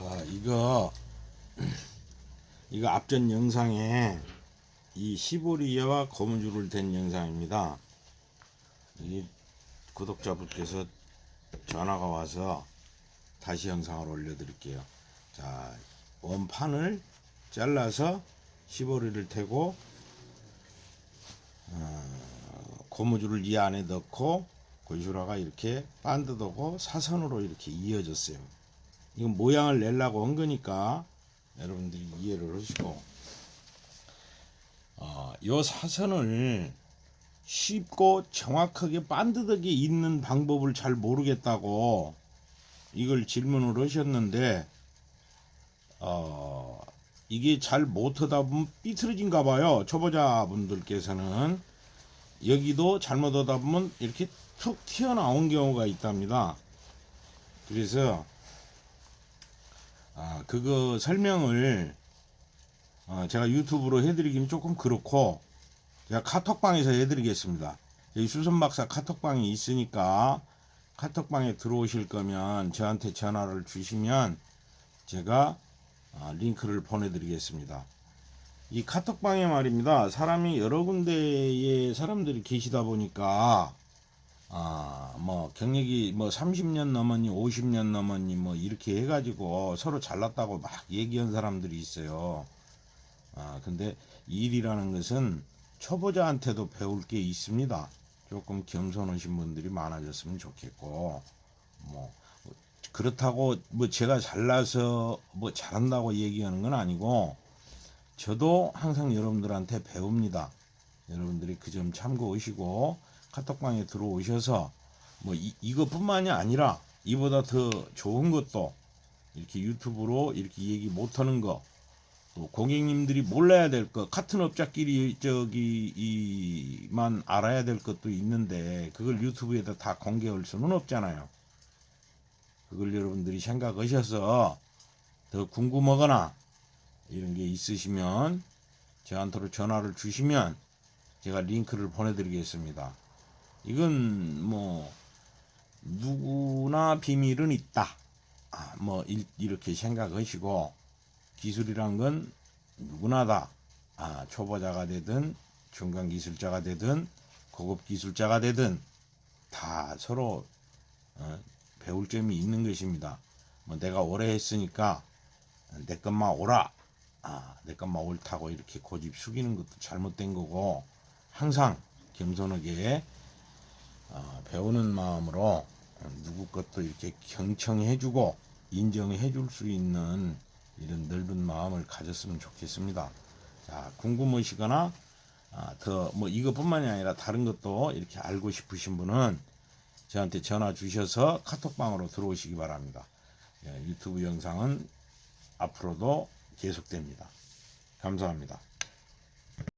아, 이거 이거 앞전 영상에 이 시보리아와 고무줄을 댄 영상입니다. 이 구독자분께서 전화가 와서 다시 영상을 올려드릴게요. 자, 원판을 잘라서 시보리를 태고 어, 고무줄을 이 안에 넣고 고주라가 이렇게 반듯하고 사선으로 이렇게 이어졌어요. 이건 모양을 내려고 한 거니까 여러분들이 이해를 하시고. 어, 요 사선을 쉽고 정확하게 반듯하게 있는 방법을 잘 모르겠다고 이걸 질문을 하셨는데 어, 이게 잘 못하다 보면 삐뚤어진가 봐요. 초보자분들께서는. 여기도 잘못하다 보면 이렇게 툭 튀어나온 경우가 있답니다. 그래서 아, 그거 설명을 어, 제가 유튜브로 해드리기는 조금 그렇고 제가 카톡방에서 해드리겠습니다. 여기 수선 박사 카톡방이 있으니까 카톡방에 들어오실 거면 저한테 전화를 주시면 제가 아, 링크를 보내드리겠습니다. 이 카톡방에 말입니다. 사람이 여러 군데에 사람들이 계시다 보니까 아, 뭐 경력이 뭐 30년 넘었니 50년 넘었니 뭐 이렇게 해가지고 서로 잘났다고 막 얘기한 사람들이 있어요. 아, 근데 일이라는 것은 초보자한테도 배울 게 있습니다. 조금 겸손하신 분들이 많아졌으면 좋겠고 뭐 그렇다고 뭐 제가 잘나서 뭐 잘한다고 얘기하는 건 아니고 저도 항상 여러분들한테 배웁니다. 여러분들이 그 점 참고하시고 카톡방에 들어오셔서 뭐 이, 이것뿐만이 아니라 이보다 더 좋은 것도 이렇게 유튜브로 이렇게 얘기 못하는 거, 또 고객님들이 몰라야 될 것, 같은 업자끼리 저기 이만 알아야 될 것도 있는데 그걸 유튜브에다 다 공개할 수는 없잖아요. 그걸 여러분들이 생각하셔서 더 궁금하거나 이런 게 있으시면 저한테로 전화를 주시면 제가 링크를 보내드리겠습니다. 이건 뭐 누구나 비밀은 있다. 아, 뭐 일- 이렇게 생각하시고 기술이란 건 누구나다. 아, 초보자가 되든 중간 기술자가 되든 고급 기술자가 되든 다 서로 어, 배울 점이 있는 것입니다. 뭐 내가 오래 했으니까 내 것만 오라. 아, 내 것만 옳다고 이렇게 고집 숙이는 것도 잘못된 거고 항상 겸손하게 어, 배우는 마음으로 누구 것도 이렇게 경청해주고 인정해줄 수 있는 이런 넓은 마음을 가졌으면 좋겠습니다. 자, 궁금하시거나 아, 더뭐 이것뿐만이 아니라 다른 것도 이렇게 알고 싶으신 분은 저한테 전화 주셔서 카톡방으로 들어오시기 바랍니다. 예, 유튜브 영상은 앞으로도 계속됩니다. 감사합니다.